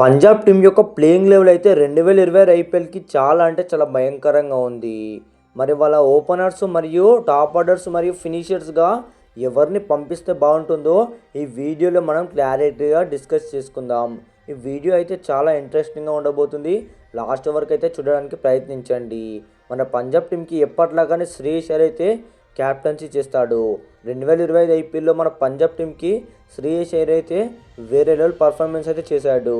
Punjab team యొక్క playing eleven అయితే రెండు వేల ఇరవై ఐపీఎల్కి చాలా అంటే చాలా భయంకరంగా ఉంది. మరి వాళ్ళ ఓపెనర్స్ మరియు టాప్ ఆర్డర్స్ మరియు ఫినిషర్స్గా ఎవరిని పంపిస్తే బాగుంటుందో ఈ వీడియోలో మనం క్లారిటీగా డిస్కస్ చేసుకుందాం. ఈ వీడియో అయితే చాలా ఇంట్రెస్టింగ్గా ఉండబోతుంది. లాస్ట్ వరకు అయితే చూడడానికి ప్రయత్నించండి. మన పంజాబ్ టీంకి ఎప్పట్లాగానే శ్రేయస్ అయితే క్యాప్టెన్సీ చేస్తాడు. రెండు వేల ఇరవై ఐదు ఐపీఎల్లో మన పంజాబ్ టీంకి శ్రేయస్ అయితే వేరే లెవెల్ పర్ఫార్మెన్స్ అయితే చేశాడు.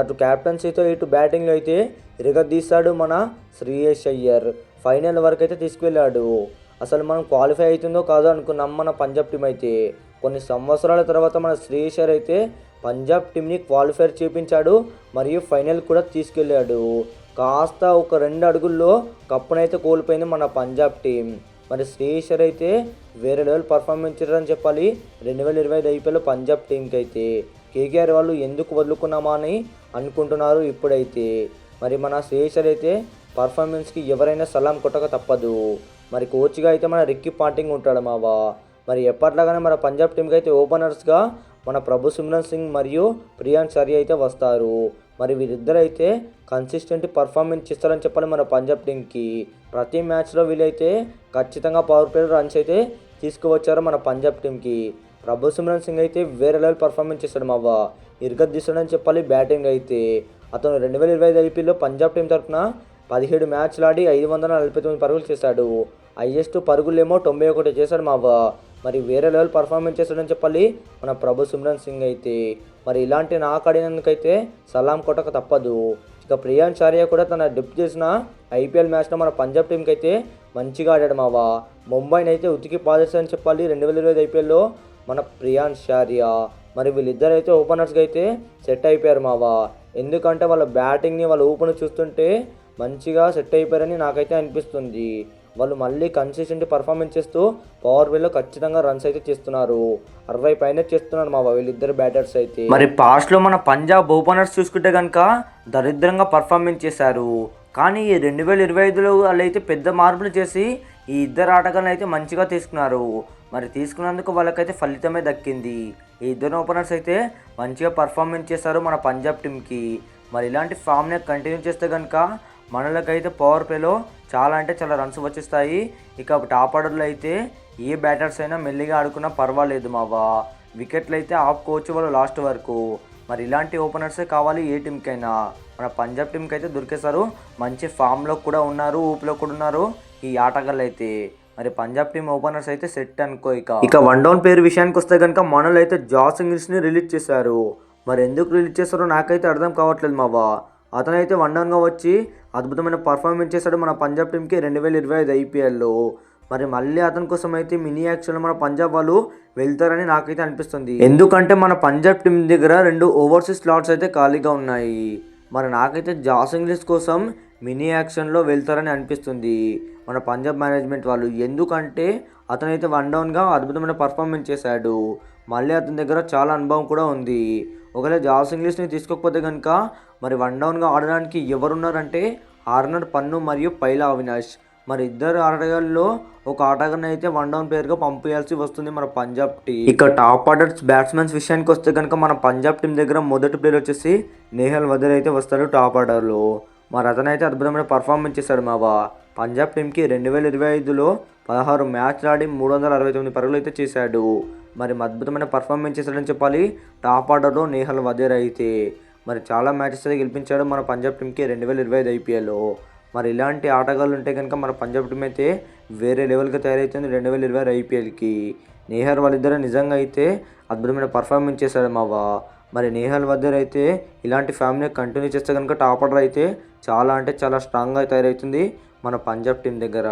అటు క్యాప్టెన్సీతో ఇటు బ్యాటింగ్లో అయితే ఇరగదీశాడు మన శ్రీయేష్ అయ్యర్. ఫైనల్ వరకు అయితే తీసుకువెళ్ళాడు. అసలు మనం క్వాలిఫై అవుతుందో కాదో అనుకున్నాం మన పంజాబ్ టీం అయితే. కొన్ని సంవత్సరాల తర్వాత మన శ్రీయేష్ అయ్యర్ అయితే పంజాబ్ టీంని క్వాలిఫై చేపించాడు మరియు ఫైనల్ కూడా తీసుకెళ్ళాడు. కాస్త ఒక రెండు అడుగుల్లో కప్పునైతే కోల్పోయింది మన పంజాబ్ టీం మరి శ్రేయస్వర్ అయితే వేరే లెవెల్ పర్ఫార్మెన్స్ ఇచ్చారని చెప్పాలి. రెండు వేల ఇరవై ఐదు ఐపీఎల్ పంజాబ్ టీంకి అయితే. కేకేఆర్ వాళ్ళు ఎందుకు వదులుకున్నామా అని అనుకుంటున్నారు ఇప్పుడైతే. మరి మన శ్రేయస్వర్ అయితే పర్ఫార్మెన్స్కి ఎవరైనా సలాం కొట్టక తప్పదు. మరి కోచ్గా అయితే మన రిక్కీ పాంటింగ్ ఉంటాడు మావా మరి ఎప్పట్లాగానే మన పంజాబ్ టీంకి అయితే ఓపెనర్స్గా మన ప్రభు సిమ్రన్ సింగ్ మరియు ప్రియాంక్ సరి అయితే వస్తారు. మరి వీరిద్దరు అయితే కన్సిస్టెంట్ పర్ఫార్మెన్స్ ఇస్తారని చెప్పాలి మన పంజాబ్ టీంకి ప్రతి మ్యాచ్లో వీళ్ళైతే ఖచ్చితంగా పవర్ ప్లేయర్ రన్స్ అయితే తీసుకువచ్చారు మన పంజాబ్ టీంకి ప్రభు సిమ్రన్ సింగ్ అయితే వేరే లెవెల్ పర్ఫార్మెన్స్ చేశాడు మావ ఇరుగత్ తీసాడని చెప్పాలి బ్యాటింగ్ అయితే. అతను రెండు వేల ఇరవై ఐదు ఐపీఎల్లో పంజాబ్ టీం తరఫున పదిహేడు మ్యాచ్లు ఆడి ఐదు వందల నలభై తొమ్మిది పరుగులు చేశాడు. హైయెస్ట్ పరుగులేమో తొంభై ఒకటి చేశాడు మావ మరి వేరే లెవెల్ పర్ఫార్మెన్స్ చేశాడని చెప్పాలి మన ప్రభు సిమ్రన్ సింగ్ అయితే. మరి ఇలాంటి నాకు ఆడినందుకైతే సలాం కొట్టక తప్పదు. ఇక ప్రియాంక్ చారియా కూడా తన డిప్ చేసిన ఐపీఎల్ మ్యాచ్లో మన పంజాబ్ టీంకి అయితే మంచిగా ఆడాడు మావా ముంబైని అయితే ఉతికి పాదేశాడని చెప్పాలి రెండు వేల ఇరవై ఐపీఎల్లో. మన ప్రియాంక్ చారియా మరి వీళ్ళిద్దరైతే ఓపెనర్స్గా అయితే సెట్ అయిపోయారు మావా. ఎందుకంటే వాళ్ళ బ్యాటింగ్ని వాళ్ళ ఊపును చూస్తుంటే మంచిగా సెట్ అయిపోయారని నాకైతే అనిపిస్తుంది. వాళ్ళు మళ్ళీ కన్సిస్టెంట్ పర్ఫార్మెన్స్ చేస్తూ పవర్ ప్లేలో ఖచ్చితంగా రన్స్ అయితే చేస్తున్నారు. అరవై పైన చేస్తున్నారు మా వీళ్ళిద్దరు బ్యాటర్స్ అయితే. మరి పాస్ట్లో మన పంజాబ్ ఓపెనర్స్ చూసుకుంటే కనుక దరిద్రంగా పర్ఫార్మెన్స్ చేశారు. కానీ ఈ రెండు వేల ఇరవై ఐదులో వాళ్ళు అయితే పెద్ద మార్పులు చేసి ఈ ఇద్దరు ఆటగాళ్ళు అయితే మంచిగా తీసుకున్నారు. మరి తీసుకున్నందుకు వాళ్ళకైతే ఫలితమే దక్కింది. ఈ ఇద్దరు ఓపెనర్స్ అయితే మంచిగా పర్ఫార్మెన్స్ చేశారు మన పంజాబ్ టీంకి మరి ఇలాంటి ఫామ్ని కంటిన్యూ చేస్తే కనుక మనలకైతే పవర్ ప్లేలో చాలా అంటే చాలా రన్స్ వచ్చేస్తాయి. ఇక టాప్ ఆర్డర్లో అయితే ఏ బ్యాటర్స్ అయినా మెల్లిగా ఆడుకున్నా పర్వాలేదు మావా. వికెట్లు అయితే ఆపుకోవచ్చు వాళ్ళు లాస్ట్ వరకు. మరి ఇలాంటి ఓపెనర్సే కావాలి ఏ టీంకైనా మన పంజాబ్ టీంకి అయితే దొరికేశారు. మంచి ఫామ్లో కూడా ఉన్నారు ఊపిలో కూడా ఉన్నారు. ఈ ఆటగాళ్ళు అయితే మరి పంజాబ్ టీం ఓపెనర్స్ అయితే సెట్ అనుకో ఇక. ఇక వన్ డౌన్ పేరు విషయానికి వస్తే కనుక మనల్ అయితే జాస్ ఇంగ్లీష్ని రిలీజ్ చేశారు. మరి ఎందుకు రిలీజ్ చేస్తారో నాకైతే అర్థం కావట్లేదు మావా. అతనైతే వన్ డౌన్గా వచ్చి అద్భుతమైన పర్ఫార్మెన్స్ చేశాడు మన పంజాబ్ టీంకి రెండు వేల ఇరవై ఐదు ఐపీఎల్లో. మరి మళ్ళీ అతని కోసం అయితే మినీ యాక్షన్లో మన పంజాబ్ వాళ్ళు వెళ్తారని నాకైతే అనిపిస్తుంది. ఎందుకంటే మన పంజాబ్ టీం దగ్గర రెండు ఓవర్సీస్ స్లాట్స్ అయితే ఖాళీగా ఉన్నాయి. మరి నాకైతే జాస్ ఇంగ్లీష్ కోసం మినీ యాక్షన్లో వెళ్తారని అనిపిస్తుంది. మన పంజాబ్ మేనేజ్మెంట్ వాళ్ళు ఎందుకంటే అతనైతే వన్ డౌన్గా అద్భుతమైన పర్ఫార్మెన్స్ చేశాడు. మళ్ళీ అతని దగ్గర చాలా అనుభవం కూడా ఉంది. ఒకవేళ జాస్ ఇంగ్లీష్ని తీసుకోకపోతే కనుక మరి వన్ డౌన్గా ఆడడానికి ఎవరున్నారంటే ఆర్నర్ పన్ను మరియు పైలా అవినాష్. మరి ఇద్దరు ఆటగాళ్ళలో ఒక ఆటగాన్ని అయితే వన్ డౌన్ పేరుగా పంపించాల్సి వస్తుంది మన పంజాబ్ టీం. ఇక టాప్ ఆర్డర్స్ బ్యాట్స్మెన్స్ విషయానికి వస్తే కనుక మన పంజాబ్ టీం దగ్గర మొదటి ప్లేయర్ వచ్చేసి నేహల్ వదర్ అయితే వస్తారు టాప్ ఆర్డర్లో. మరి అతనైతే అద్భుతమైన పర్ఫార్మెన్స్ చేశాడు మావా పంజాబ్ టీంకి రెండు వేల ఇరవై ఐదులో పదహారు మ్యాచ్లు ఆడి మూడు వందల అరవై తొమ్మిది పరుగులు అయితే చేశాడు. మరి అద్భుతమైన పర్ఫార్మెన్స్ చేశాడని చెప్పాలి. టాప్ ఆర్డర్లో నేహల్ వదేర్ అయితే. మరి చాలా మ్యాచెస్ అయితే గెలిపించాడు మన పంజాబ్ టీంకి రెండు వేల ఇరవై ఐదు ఐపీఎల్లో. మరి ఇలాంటి ఆటగాళ్ళు ఉంటే కనుక మన పంజాబ్ టీం అయితే వేరే లెవెల్కి తయారవుతుంది రెండు వేల ఇరవై ఐపీఎల్కి. నేహర్ వాళ్ళిద్దరు నిజంగా అయితే అద్భుతమైన పర్ఫార్మెన్స్ చేశాడు మావా మరి నేహల్ వద్దర్ అయితే ఇలాంటి ఫ్యామిలీ కంటిన్యూ చేస్తే కనుక టాప్ ఆర్డర్ అయితే చాలా అంటే చాలా స్ట్రాంగ్గా తయారవుతుంది మన పంజాబ్ టీం దగ్గర.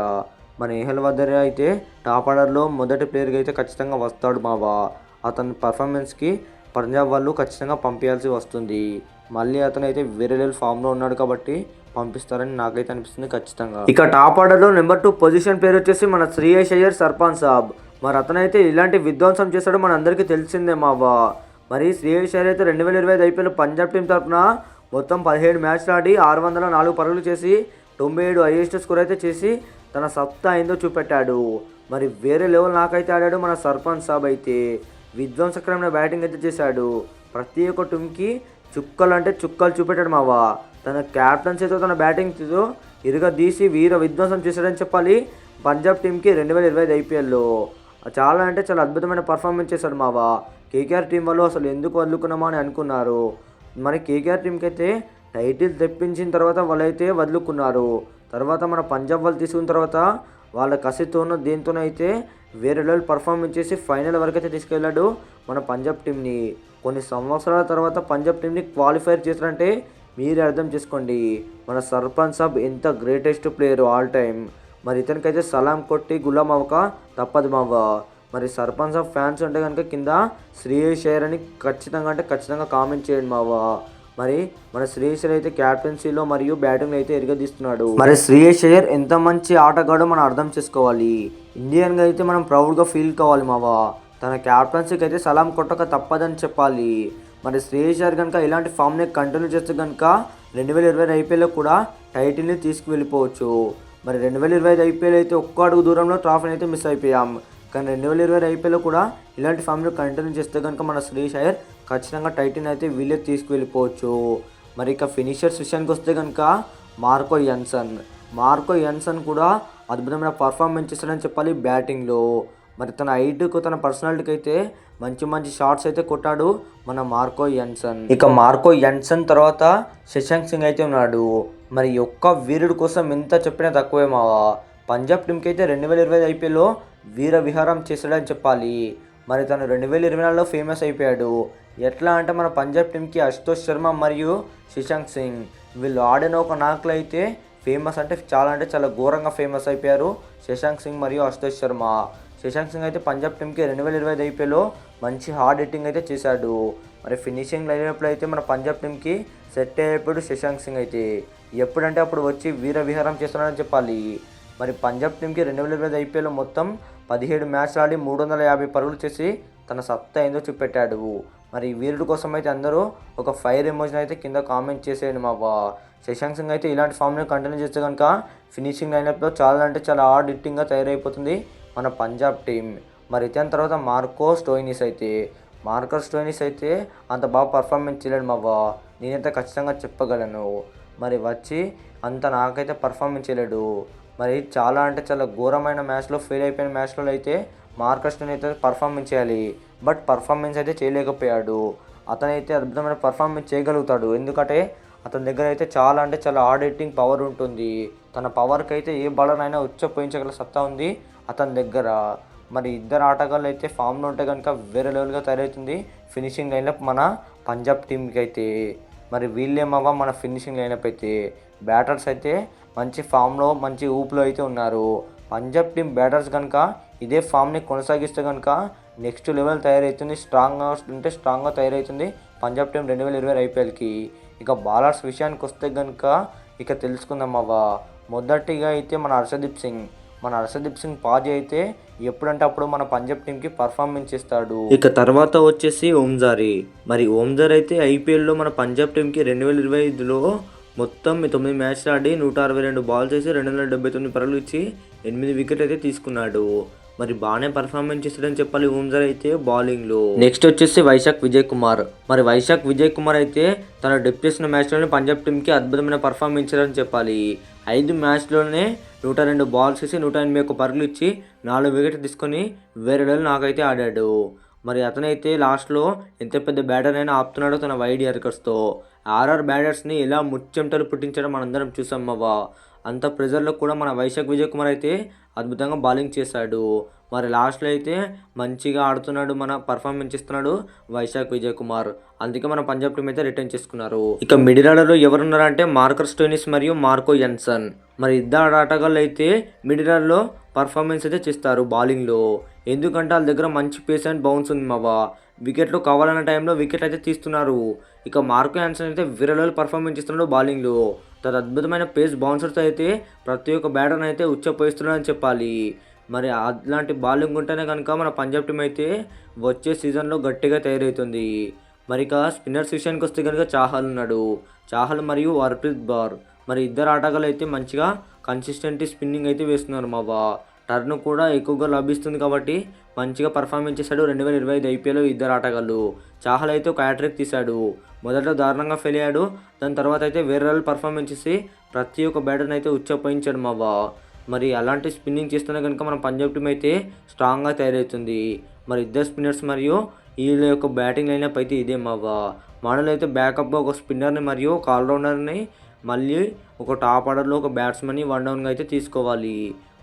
మన నేహల్ వద్దర్ అయితే టాప్ ఆర్డర్లో మొదటి ప్లేయర్గా అయితే ఖచ్చితంగా వస్తాడు మావా. అతని పర్ఫార్మెన్స్కి పంజాబ్ వాళ్ళు ఖచ్చితంగా పంపించాల్సి వస్తుంది. మళ్ళీ అతను అయితే వేరే లెవెల్ ఫామ్లో ఉన్నాడు కాబట్టి పంపిస్తారని నాకైతే అనిపిస్తుంది ఖచ్చితంగా. ఇక టాప్ ఆర్డర్లో నెంబర్ టూ పొజిషన్ పేరు వచ్చేసి మన శ్రేయస్ అయ్యర్ సర్పంచ్ సాబ్. మరి అతనైతే ఇలాంటి విధ్వంసం చేస్తాడో మన అందరికీ తెలిసిందే మావా. మరి శ్రేయస్ అయితే రెండు వేల ఇరవై ఐదు ఐపీఎల్ పంజాబ్ టీం తరఫున మొత్తం పదిహేడు మ్యాచ్లు ఆడి ఆరు వందల నాలుగు పరుగులు చేసి తొంభై ఏడు హైయెస్ట్ స్కోర్ అయితే చేసి తన సత్తా ఏందో చూపెట్టాడు. మరి వేరే లెవెల్ నాకైతే ఆడాడు మన సర్పంచ్ సాబ్ అయితే. విధ్వంసకరమైన బ్యాటింగ్ అయితే చేశాడు. ప్రతి ఒక్క టీంకి చుక్కలు అంటే చుక్కలు చూపెట్టాడు మావా. తన క్యాప్టెన్సీతో తన బ్యాటింగ్తో ఇరుగదీసి తీసి వీర విధ్వంసం చేశాడని చెప్పాలి పంజాబ్ టీంకి రెండు వేల ఇరవై ఐదు ఐపీఎల్లో. చాలా అంటే చాలా అద్భుతమైన పర్ఫార్మెన్స్ చేశాడు మావా కేకేఆర్ టీం వాళ్ళు అసలు ఎందుకు వదులుకున్నామా అని అనుకున్నారు. మరి కేకేఆర్ టీంకి అయితే టైటిల్ తెప్పించిన తర్వాత వాళ్ళైతే వదులుకున్నారు. తర్వాత మన పంజాబ్ వాళ్ళు తీసుకున్న తర్వాత వాళ్ళ కసితోనూ దీంతోనూ అయితే వేరే లెవెల్ పర్ఫార్మెన్స్ చేసి ఫైనల్ వరకు అయితే తీసుకెళ్ళాడు మన పంజాబ్ టీంని కొన్ని సంవత్సరాల తర్వాత పంజాబ్ టీంని క్వాలిఫైర్ చేశారంటే మీరే అర్థం చేసుకోండి. మన సర్పంచ్ సాబ్ ఎంత గ్రేటెస్ట్ ప్లేయర్ ఆల్ టైమ్ మరి ఇతనికైతే సలాం కొట్టి గులాం అవ్వక తప్పదు మావ. మరి సర్పంచ్ ఆఫ్ ఫ్యాన్స్ ఉంటే కనుక కింద శ్రేయస్ అయ్యర్ అని ఖచ్చితంగా అంటే ఖచ్చితంగా కామెంట్ చేయండి మావా. మరి మన శ్రేయస్ అయితే క్యాప్టెన్సీలో మరియు బ్యాటింగ్లో అయితే ఎరగదీస్తున్నాడు. మరి శ్రేయస్ అయ్యర్ ఎంత మంచి ఆటగాడో మనం అర్థం చేసుకోవాలి. ఇండియన్గా అయితే మనం ప్రౌడ్గా ఫీల్ కావాలి మావా. తన క్యాప్టెన్సీకి అయితే సలాం కొట్టక తప్పదని చెప్పాలి. మరి శ్రేయస్ అయ్యర్ కనుక ఇలాంటి ఫామ్ని కంటిన్యూ చేస్తే కనుక రెండు వేల ఇరవై ఐపీఎల్లో కూడా టైటిల్ని తీసుకువెళ్ళిపోవచ్చు. మరి రెండు వేల ఇరవై ఐదు ఐపీఎల్ అయితే ఒక్క అడుగు దూరంలో ట్రాఫీని అయితే మిస్ అయిపోయాం. కానీ రెండు వేల ఇరవై ఐపీఎల్లో కూడా ఇలాంటి ఫామ్లు కంటిన్యూ చేస్తే కనుక మన శ్రీష్ అయ్యర్ ఖచ్చితంగా టైటిల్ అయితే వీళ్ళే తీసుకువెళ్ళిపోవచ్చు. మరి ఇక ఫినిషర్స్ విషయానికి వస్తే కనుక మార్కో యన్సన్ మార్కో యన్సన్ కూడా అద్భుతమైన పర్ఫార్మెన్స్ చేస్తాడని చెప్పాలి బ్యాటింగ్లో. మరి తన హైట్కు తన పర్సనాలిటీకి అయితే మంచి మంచి షాట్స్ అయితే కొట్టాడు మన మార్కో యన్సన్ ఇక మార్కో యన్సన్ తర్వాత శశాంక్ సింగ్ అయితే ఉన్నాడు. మరి ఒక్క వీరుడు కోసం ఎంత చెప్పినా తక్కువే మావా పంజాబ్ టీంకి అయితే రెండు వేల ఇరవై ఐపీఎల్లో వీర విహారం చేశాడని చెప్పాలి. మరి తను రెండు వేల ఇరవై నాలుగులో ఫేమస్ అయిపోయాడు. ఎట్లా అంటే మన పంజాబ్ టీంకి అశుతోష్ శర్మ మరియు శశాంక్ సింగ్. వీళ్ళు ఆడిన ఒక నాకులు అయితే ఫేమస్ అంటే చాలా అంటే చాలా ఘోరంగా ఫేమస్ అయిపోయారు శశాంక్ సింగ్ మరియు అశుతోష్ శర్మ. శశాంక్ సింగ్ అయితే పంజాబ్ టీంకి రెండు వేల ఇరవై ఐదు ఐపీఎల్లో మంచి హార్డ్ హిట్టింగ్ అయితే చేశాడు. మరి ఫినిషింగ్ అయినప్పుడు అయితే మన పంజాబ్ టీంకి సెట్ అయ్యేప్పుడు శశాంక్ సింగ్ అయితే ఎప్పుడంటే అప్పుడు వచ్చి వీర విహారం చేస్తున్నాడని చెప్పాలి. మరి పంజాబ్ టీంకి రెండు వేల ఇరవై ఐదు మొత్తం పదిహేడు మ్యాచ్లు ఆడి మూడు వందల యాభై పరుగులు చేసి తన సత్తా ఏందో చూపెట్టాడు. మరి వీరుడు కోసం అయితే అందరూ ఒక ఫైర్ ఎమోషన్ అయితే కింద కామెంట్ చేసేయండి మా శశాంక్ సింగ్ అయితే ఇలాంటి ఫామ్ని కంటిన్యూ చేస్తే కనుక ఫినిషింగ్ లైనప్లో చాలా అంటే చాలా హార్డ్ హిట్టింగ్గా తయారైపోతుంది మన పంజాబ్ టీం మరి ఇతని తర్వాత మార్కో స్టోయినిస్ అయితే మార్కస్ స్టోయినిస్ అయితే అంత బాగా పర్ఫార్మెన్స్ చేయలేడు మావా. నేనైతే ఖచ్చితంగా చెప్పగలను. మరి వచ్చి అంత నాకైతే పర్ఫార్మెన్స్ చేయలేడు. మరి చాలా అంటే చాలా ఘోరమైన మ్యాచ్లో ఫెయిల్ అయిపోయిన మ్యాచ్లో అయితే మార్కస్ అయితే పర్ఫార్మెన్స్ చేయాలి. బట్ పర్ఫార్మెన్స్ అయితే చేయలేకపోయాడు. అతనైతే అద్భుతమైన పర్ఫార్మెన్స్ చేయగలుగుతాడు. ఎందుకంటే అతని దగ్గర అయితే చాలా అంటే చాలా హార్డ్ హిట్టింగ్ పవర్ ఉంటుంది. తన పవర్కి అయితే ఏ బలనైనా ఉచ్చపోయించగల సత్తా ఉంది అతని దగ్గర. మరి ఇద్దరు ఆటగాళ్ళు అయితే ఫామ్లో ఉంటే కనుక వేరే లెవెల్గా తయారవుతుంది. ఫినిషింగ్ లైన్అప్ మన పంజాబ్ టీంకి అయితే. మరి వీళ్ళేమవ్వ మన ఫినిషింగ్ లైన్అప్ అయితే. బ్యాటర్స్ అయితే మంచి ఫామ్లో మంచి ఊపులో అయితే ఉన్నారు. పంజాబ్ టీం బ్యాటర్స్ కనుక ఇదే ఫామ్ని కొనసాగిస్తే కనుక నెక్స్ట్ లెవెల్ తయారవుతుంది. స్ట్రాంగ్గా ఉంటే స్ట్రాంగ్గా తయారవుతుంది పంజాబ్ టీం రెండు వేల ఇరవై ఐపీఎల్కి. ఇక బాలర్స్ విషయానికి వస్తే కనుక ఇక తెలుసుకుందాం అవ్వ. మొదటిగా అయితే మన హర్షదీప్ సింగ్. మన హర్షదీప్ సింగ్ పాజీ అయితే ఎప్పుడంటే అప్పుడు మన పంజాబ్ టీంకి పర్ఫార్మెన్స్ ఇస్తాడు. ఇక తర్వాత వచ్చేసి ఓంజారి. మరి ఓంజార్ అయితే ఐపీఎల్లో మన పంజాబ్ టీంకి రెండు వేల ఇరవై ఐదులో మొత్తం తొమ్మిది మ్యాచ్లు ఆడి నూట అరవై రెండు బాల్ చేసి రెండు వందల డెబ్బై తొమ్మిది పరుగులు ఇచ్చి ఎనిమిది వికెట్ అయితే తీసుకున్నాడు. మరి బాగానే పర్ఫార్మెన్స్ ఇస్తాడని చెప్పాలి ఓంజర్ అయితే బౌలింగ్లో. నెక్స్ట్ వచ్చేసి వైశాఖ్ విజయ్ కుమార్ మరి వైశాఖ్ విజయ్ కుమార్ అయితే తన డెప్ చేసిన మ్యాచ్లోనే పంజాబ్ టీంకి అద్భుతమైన పర్ఫార్మెన్స్ ఇచ్చారని చెప్పాలి. ఐదు మ్యాచ్లోనే నూట రెండు బాల్స్ వేసి నూట ఎనభై ఒక్క పరుగులు ఇచ్చి నాలుగు వికెట్ తీసుకొని వేరే లెవెల్ నాకైతే ఆడాడు. మరి అతనైతే లాస్ట్లో ఎంత పెద్ద బ్యాటర్ అయినా ఆపుతున్నాడో తన వైడ్ ఎర్కర్స్తో ఆర్ఆర్ బ్యాటర్స్ని ఎలా ముచ్చెమటలు పుట్టించడం మనందరం చూసాం అవ్వ. అంత ప్రెజర్లో కూడా మన వైశాఖ్ విజయ్ కుమార్ అయితే అద్భుతంగా బౌలింగ్ చేశాడు. మరి లాస్ట్లో అయితే మంచిగా ఆడుతున్నాడు మన పర్ఫార్మెన్స్ ఇస్తున్నాడు వైశాఖ్ విజయ్ కుమార్ అందుకే మన పంజాబ్ టీం అయితే రిటర్న్ చేసుకున్నారు. ఇక మిడిల్ ఆర్డర్లో ఎవరున్నారంటే మార్కర్ స్టోనిస్ మరియు మార్కో యన్సన్. మరి ఇద్దరు ఆటగాళ్ళు అయితే మిడిల్ ఆర్డర్లో పర్ఫార్మెన్స్ అయితే చేస్తారు బౌలింగ్లో ఎందుకంటే వాళ్ళ దగ్గర మంచి పేస్ అండ్ బౌన్స్ ఉంది మావా. వికెట్లు కావాలన్న టైంలో వికెట్ అయితే తీస్తున్నారు. ఇక మార్కో యాన్సన్ అయితే విరలో పర్ఫార్మెన్స్ ఇస్తున్నాడు బౌలింగ్లో అద్భుతమైన పేస్ బౌన్సర్స్ అయితే ప్రతి ఒక్క బ్యాటర్ని అయితే ఉచ్చపోయిస్తున్నాడని అని చెప్పాలి. మరి అలాంటి బౌలింగ్ ఉంటేనే కనుక మన పంజాబ్ టీం అయితే వచ్చే సీజన్లో గట్టిగా తయారవుతుంది మరి ఇక స్పిన్నర్స్ విషయానికి వస్తే కనుక చాహల్ ఉన్నాడు. చాహల్ మరియు హర్ప్రీత్ బార్. మరి ఇద్దరు ఆటగాళ్ళు అయితే మంచిగా కన్సిస్టెంట్ స్పిన్నింగ్ అయితే వేస్తున్నారు మా బా టర్న్ కూడా ఎక్కువగా లభిస్తుంది కాబట్టి మంచిగా పర్ఫార్మెన్స్ చేశాడు రెండు వేల ఇరవై ఐదు ఐపీఎల్లో ఇద్దరు ఆటగాళ్ళు. చాహల్ అయితే ఒక హ్యాట్రిక్ తీశాడు. మొదట్లో దారుణంగా ఫెయిల్ అయ్యాడు. దాని తర్వాత అయితే వేరే వాళ్ళు పర్ఫార్మెన్స్ చేసి ప్రతి ఒక్క బ్యాటర్ని అయితే ఉచ్చపోయించాడు మావా మరి అలాంటి స్పిన్నింగ్ చేస్తున్నా కనుక మన పంజాబ్ టీం అయితే స్ట్రాంగ్గా తయారవుతుంది. మరి ఇద్దరు స్పిన్నర్స్ మరియు వీళ్ళ యొక్క బ్యాటింగ్ లైనప్ అయితే ఇదే మావా మనలో అయితే బ్యాకప్గా ఒక స్పిన్నర్ని మరియు ఒక ఆల్రౌండర్ని మళ్ళీ ఒక టాప్ ఆర్డర్లో ఒక బ్యాట్స్మెన్ని వన్ డౌన్గా అయితే తీసుకోవాలి.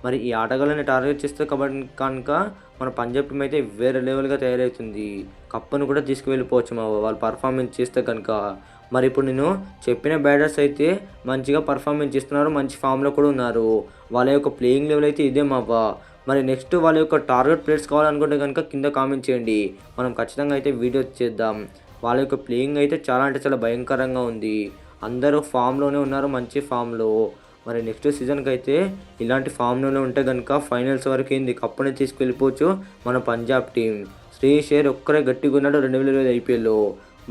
మరి ఈ ఆటగాళ్ళని టార్గెట్ చేస్తే కాబట్టి కనుక మన పంజాబ్ టీం అయితే వేరే లెవెల్గా తయారవుతుంది. కప్పును కూడా తీసుకువెళ్ళిపోవచ్చు మా వాళ్ళు పర్ఫార్మెన్స్ చేస్తే కనుక. మరి ఇప్పుడు నేను చెప్పిన బ్యాటర్స్ అయితే మంచిగా పర్ఫార్మెన్స్ చేస్తున్నారు మంచి ఫామ్లో కూడా ఉన్నారు. వాళ్ళ యొక్క ప్లేయింగ్ లెవెల్ అయితే ఇదే మావ మరి నెక్స్ట్ వాళ్ళ యొక్క టార్గెట్ ప్లేయర్స్ కావాలనుకుంటే కనుక కింద కామెంట్ చేయండి. మనం ఖచ్చితంగా అయితే వీడియో చేద్దాం. వాళ్ళ యొక్క ప్లేయింగ్ అయితే చాలా అంటే చాలా భయంకరంగా ఉంది. అందరూ ఫామ్లోనే ఉన్నారు మంచి ఫామ్లో. మరి నెక్స్ట్ సీజన్కి అయితే ఇలాంటి ఫామ్లోనే ఉంటే కనుక ఫైనల్స్ వరకు ఏంది? కప్పుని తీసుకెళ్ళిపోవచ్చు మన పంజాబ్ టీం శ్రేయస్ ఒక్కరే గట్టిగా ఉన్నాడు రెండు వేల ఇరవై ఐపీఎల్లో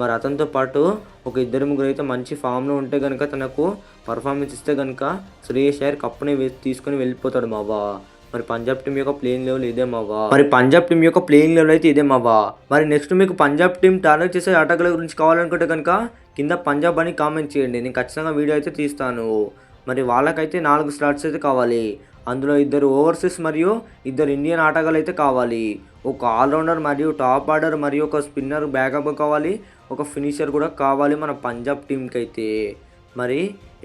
మరి అతనితో పాటు ఒక ఇద్దరు ముగ్గురు అయితే మంచి ఫామ్లో ఉంటే కనుక తనకు పర్ఫార్మెన్స్ ఇస్తే కనుక శ్రేయస్ అయ్యర్ కప్పుని తీసుకొని వెళ్ళిపోతాడు మావా. మరి పంజాబ్ టీం యొక్క ప్లేయింగ్ లెవెల్ ఇదే మావా. మరి పంజాబ్ టీం యొక్క ప్లేయింగ్ లెవెల్ అయితే ఇదే మావా. మరి నెక్స్ట్ మీకు పంజాబ్ టీం టార్గెట్ చేసే ఆటగాళ్ళ గురించి కావాలనుకుంటే కనుక కింద పంజాబ్ అని కామెంట్ చేయండి. నేను ఖచ్చితంగా వీడియో అయితే తీస్తాను. మరి వాళ్ళకైతే నాలుగు స్లాట్స్ అయితే కావాలి. అందులో ఇద్దరు ఓవర్సీస్ మరియు ఇద్దరు ఇండియన్ ఆటగాళ్ళు అయితే కావాలి. ఒక ఆల్రౌండర్ మరియు టాప్ ఆర్డర్ మరియు ఒక స్పిన్నర్ బ్యాకప్ కావాలి. ఒక ఫినిషర్ కూడా కావాలి మన పంజాబ్ టీంకి అయితే మరి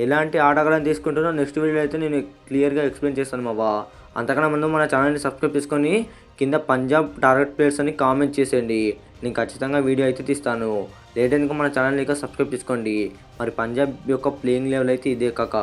ఎలాంటి ఆటగాళ్ళని తీసుకుంటున్నా నెక్స్ట్ వీడియో అయితే నేను క్లియర్గా ఎక్స్ప్లెయిన్ చేస్తాను మావా. అంతకన్నా ముందు మన ఛానల్ని సబ్స్క్రైబ్ చేసుకొని కింద పంజాబ్ టార్గెట్ ప్లేయర్స్ అని కామెంట్ చేసేయండి. నేను ఖచ్చితంగా వీడియో అయితే తీస్తాను. లేట్ మన ఛానల్ని ఇక సబ్స్క్రైబ్ చేసుకోండి. మరి పంజాబ్ యొక్క ప్లేయింగ్ లెవెల్ అయితే ఇదే కాక.